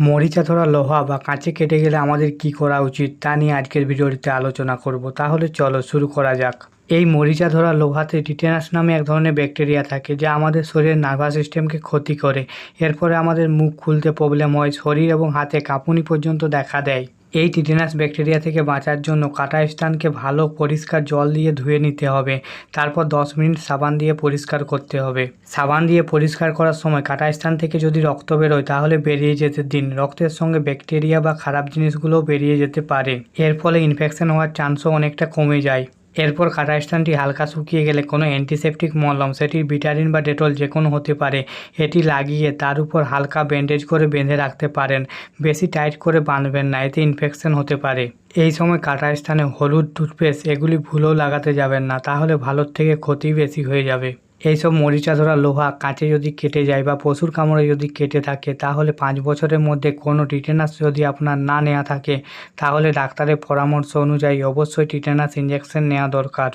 মরিচা ধরা লোহা বা কাঁচে কেটে গেলে আমাদের কি করা উচিত তা নিয়ে আজকের ভিডিওটিতে আলোচনা করব। তাহলে চলো শুরু করা যাক। এই মরিচা ধরা লোহাতে টিটেনাস নামে এক ধরনের ব্যাকটেরিয়া থাকে যা আমাদের শরীরের নার্ভাস সিস্টেমকে ক্ষতি করে। এর ফলে আমাদের মুখ খুলতে প্রবলেম হয়, শরীর এবং হাতে কাঁপুনি পর্যন্ত দেখা দেয়। এই টিটেনাস ব্যাকটেরিয়া থেকে বাঁচার জন্য কাটা স্থানকে ভালো পরিষ্কার জল দিয়ে ধুয়ে নিতে হবে। তারপর দশ মিনিট সাবান দিয়ে পরিষ্কার করতে হবে। সাবান দিয়ে পরিষ্কার করার সময় কাটা স্থান থেকে যদি রক্ত বেরোয়, তাহলে বেরিয়ে যেতে দিন। রক্তের সঙ্গে ব্যাকটেরিয়া বা খারাপ জিনিসগুলোও বেরিয়ে যেতে পারে। এর ফলে ইনফেকশন হওয়ার চান্সও অনেকটা কমে যায়। এরপর কাটা স্থানটি হালকা শুকিয়ে গেলে কোনো অ্যান্টিসেপটিক মলম, সেটি ভিটারিন বা ডেটল যে কোনো হতে পারে। এটি লাগিয়ে তার উপর হালকা ব্যান্ডেজ করে বেঁধে রাখতে পারেন। বেশি টাইট করে বাঁধবেন না, এতে ইনফেকশন হতে পারে। এই সময় কাটা স্থানে হলুদ টুথপেস্ট এগুলি ভুলেও লাগাতে যাবেন না, তাহলে ভালোর থেকে ক্ষতি বেশি হয়ে যাবে। এইসব মরিচা ধরা লোহা কাঁচে যদি কেটে যায় বা পশুর কামড়ে যদি কেটে থাকে, তাহলে পাঁচ বছরের মধ্যে কোনো টিটেনাস যদি আপনার না নেওয়া থাকে, তাহলে ডাক্তারের পরামর্শ অনুযায়ী অবশ্যই টিটেনাস ইঞ্জেকশন নেওয়া দরকার।